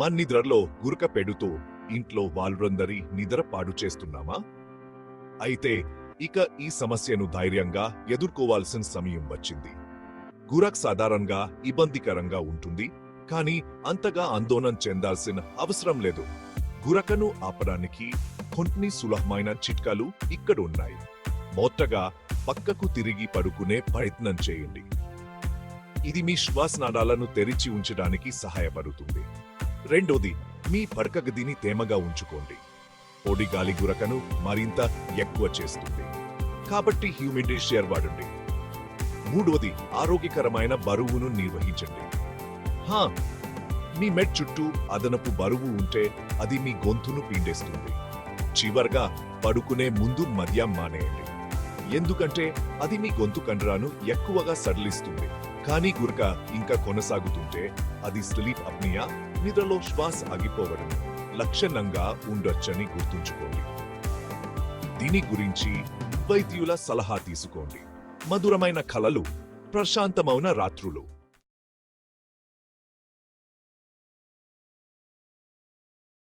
మన నిద్రలో గురక పెడుతూ ఇంట్లో వాళ్ళందరి నిద్ర పాడు చేస్తున్నామా? అయితే ఇక ఈ సమస్యను ధైర్యంగా ఎదుర్కోవాల్సిన సమయం వచ్చింది. గురక్ సాధారణంగా ఇబ్బందికరంగా ఉంటుంది కానీ అంతగా ఆందోళన చెందాల్సిన అవసరం లేదు. గురకను ఆపడానికి కొన్ని సులభమైన చిట్కాలు ఇక్కడ ఉన్నాయి మొట్టగా పక్కకు తిరిగి పడుకునే ప్రయత్నం చేయండి. ఇది మీ శ్వాసనాళాలను తెరిచి ఉంచడానికి సహాయపడుతుంది. రెండోది మీ పడక గదిని తేమగా ఉంచుకోండి. పొడి గాలి గురకను మరింత ఎక్కువ చేస్తుంది. కాబట్టి హ్యూమిడిషియర్ వాడండి. మూడవది ఆరోగ్యకరమైన బరువును నిర్వహించండి. హా మీ మెడ్ చుట్టూ అదనపు బరువు ఉంటే అది మీ గొంతును పిండేస్తుంది. చివరగా పడుకునే ముందు మద్యం మానేయండి. ఎందుకంటే అది మీ గొంతు కండరాను ఎక్కువగా సడలిస్తుంది. కానీ గురక ఇంకా కొనసాగుతుంటే అది స్లీప్ అప్నియా నిద్రలో శ్వాస ఆగిపోవడం లక్షణంగా ఉండొచ్చని గుర్తుంచుకోండి. దీని గురించి వైద్యుల సలహా తీసుకోండి. మధురమైన కలలు ప్రశాంతమైన రాత్రులు.